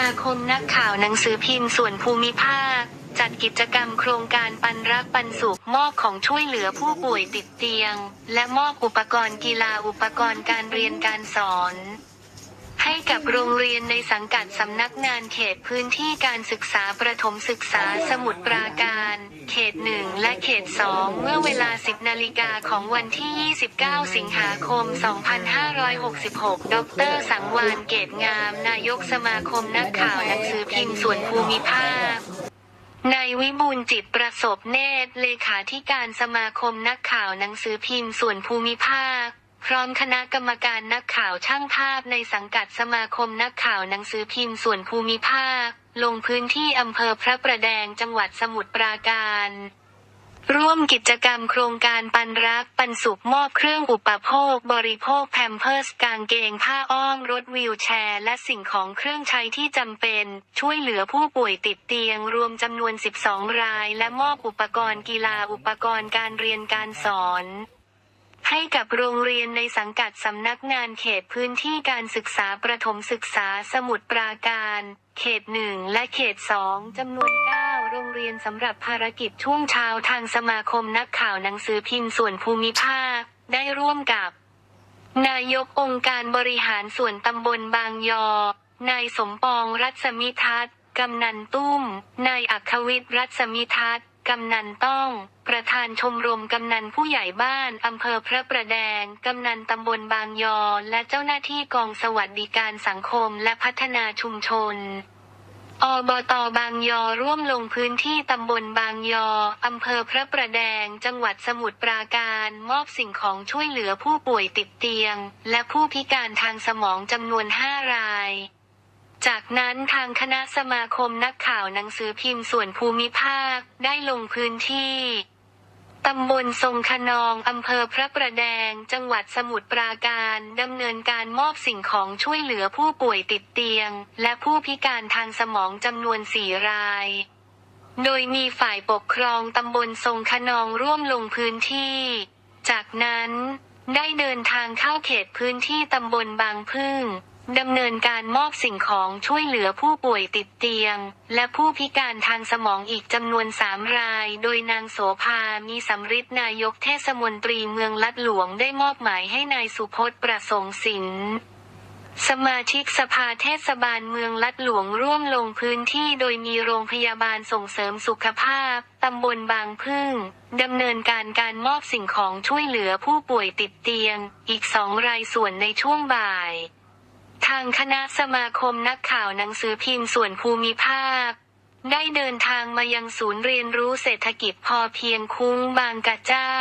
มาคมนักข่าวหนังสือพิมพ์ส่วนภูมิภาค จัดกิจกรรมโครงการปันรักปันสุขมอบของช่วยเหลือผู้ป่วยติดเตียง และมอบอุปกรณ์กีฬาอุปกรณ์การเรียนการสอน กับโรงเรียนในสังกัดสำนักงานเขตพื้นที่การศึกษาประถมศึกษาสมุทรปราการ เขตหนึ่งและเขตสองเมื่อเวลา 10 นาฬิกาของวันที่ 29 สิงหาคม 2566 ดร สังวานเกตงาม นายกสมาคมนักข่าวหนังสือพิมพ์ส่วนภูมิภาคนายวิบูลจิตประสบเนตรเลขาธิการสมาคมนักข่าวหนังสือพิมพ์ส่วนภูมิภาค พร้อมคณะกรรมการนักข่าวช่างภาพในสังกัดสมาคมนักข่าวหนังสือพิมพ์ส่วนภูมิภาค ลงพื้นที่อำเภอพระประแดงจังหวัดสมุทรปราการ ร่วมกิจกรรมโครงการปันรักปันสุขมอบเครื่องอุปโภค บริโภคแพมเพิร์สกางเกงผ้าอ้อมรถวีลแชร์ และสิ่งของเครื่องใช้ที่จำเป็น ช่วยเหลือผู้ป่วยติดเตียงรวมจำนวน 12 ราย และมอบอุปกรณ์กีฬาอุปกรณ์การเรียนการสอน ให้กับโรงเรียนในสังกัดสำนักงานเขตพื้นที่การศึกษาประถมศึกษาสมุทรปราการ เขตหนึ่งและเขตสองจำนวน 9 โรงเรียนสำหรับภารกิจช่วงเช้าทางสมาคมนักข่าวหนังสือพิมพ์ส่วนภูมิภาค ได้ร่วมกับ นายกองค์การบริหารส่วนตำบลบางยอ นายสมปองรัศมิทัศน์กำนันตุ้ม นายอัควิทย์รัศมิทัศน์ กำนันต้อง ประธานชมรมกำนันผู้ใหญ่บ้านอำเภอพระประแดง กำนันตำบลบางยอ และเจ้าหน้าที่กองสวัสดิการสังคมและพัฒนาชุมชน อบตบางยอร่วมลงพื้นที่ตำบลบางยออำเภอพระประแดง จังหวัดสมุทรปราการ มอบสิ่งของช่วยเหลือผู้ป่วยติดเตียง และผู้พิการทางสมองจำนวน 5 ราย จากนั้นทางคณะสมาคมนักข่าวหนังสือพิมพ์ส่วนภูมิภาคได้ลงพื้นที่ตำบลทรงขนอง อำเภอพระประแดง จังหวัดสมุทรปราการ ดำเนินการมอบสิ่งของช่วยเหลือผู้ป่วยติดเตียง และผู้พิการทางสมองจำนวนสี่ราย โดยมีฝ่ายปกครองตำบลทรงขนองร่วมลงพื้นที่ จากนั้น ได้เดินทางเข้าเขตพื้นที่ตำบลบางพึ่ง ดำเนินการมอบสิ่งของช่วยเหลือผู้ป่วยติดเตียง และผู้พิการทางสมองอีกจำนวนสามราย โดยนางโสภา มีสำริดนายกเทศมนตรีเมืองลัดหลวงได้มอบหมายให้นายสุพจน์ประสงค์สินสมาชิกสภาเทศบาลเมืองลัดหลวงร่วมลงพื้นที่โดยมีโรงพยาบาลส่งเสริมสุขภาพ ตำบลบางพึ่ง ดำเนินการการมอบสิ่งของช่วยเหลือผู้ป่วยติดเตียง อีกสองรายส่วนในช่วงบ่าย ทางคณะสมาคมนักข่าวหนังสือพิมพ์ส่วนภูมิภาค ได้เดินทางมายังศูนย์เรียนรู้เศรษฐกิจพอเพียงคุ้งบางกะเจ้า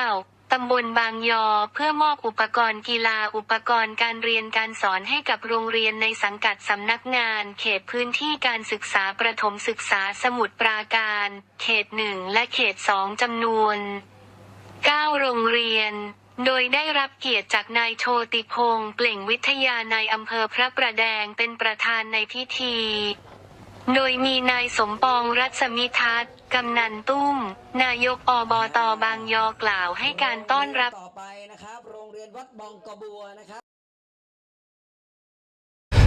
ตำบลบางยอเพื่อมอบอุปกรณ์กีฬาอุปกรณ์การเรียนการสอนให้กับโรงเรียนในสังกัดสำนักงาน เขตพื้นที่การศึกษาประถมศึกษาสมุทรปราการ เขตหนึ่งและเขตสองจำนวน 9 โรงเรียน โดยได้รับเกียรติจากนายโชติพงศ์เปล่งวิทยาในอำเภอพระประแดงเป็นประธานในพิธี โดยมีนายสมปองรัศมิทัศน์กำนันตุ้ม นายกอบตบางยอกล่าวให้การต้อนรับต่อไปนะครับโรงเรียนวัดบองกระบัวนะครับ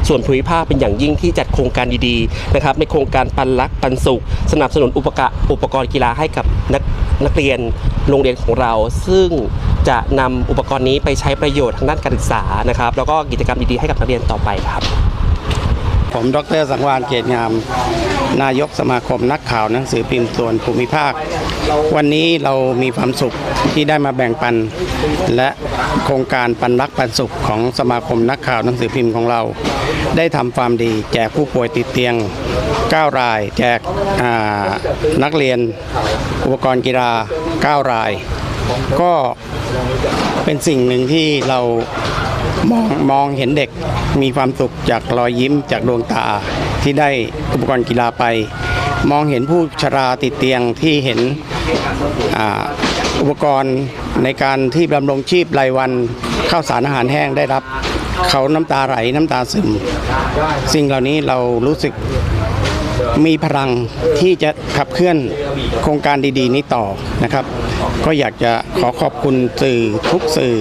ส่วนภูมิภาคเป็นอย่างยิ่งที่จัดโครงการดีๆนะครับในโครงการปันรักปันสุข สนับสนุนอุปกรณ์อุปกรณ์กีฬาให้กับนักนักเรียนโรงเรียนของเรา ซึ่ง จะนำอุปกรณ์นี้ไปใช้ประโยชน์ทางด้านการศึกษานะครับ แล้วก็กิจกรรมดีๆให้กับนักเรียนต่อไปครับ ผมดรสังวานเกตงาม นายกสมาคมนักข่าวหนังสือพิมพ์ส่วนภูมิภาค วันนี้เรามีความสุขที่ได้มาแบ่งปัน และโครงการปันรักปันสุขของสมาคมนักข่าวหนังสือพิมพ์ของเรา ได้ทำความดีแจกผู้ป่วยติดเตียง9 ราย แจกนักเรียนอุปกรณ์กีฬา 9 ราย ก็เป็นสิ่งหนึ่งที่เรามองมองเห็นเด็กมีความสุขจากรอยยิ้มจากดวงตาที่ได้อุปกรณ์กีฬาไป มองเห็นผู้ชราติดเตียงที่เห็นอ,อุปกรณ์ในการที่ดำรงชีพรายวันข้าวสารอาหารแห้งได้รับ เขาน้ำตาไหลน้ำตาซึม สิ่งเหล่านี้เรารู้สึก มีพลังที่จะขับเคลื่อนโครงการดีๆ นี้ต่อนะครับ ก็อยากจะขอขอบคุณสื่อทุกสื่อ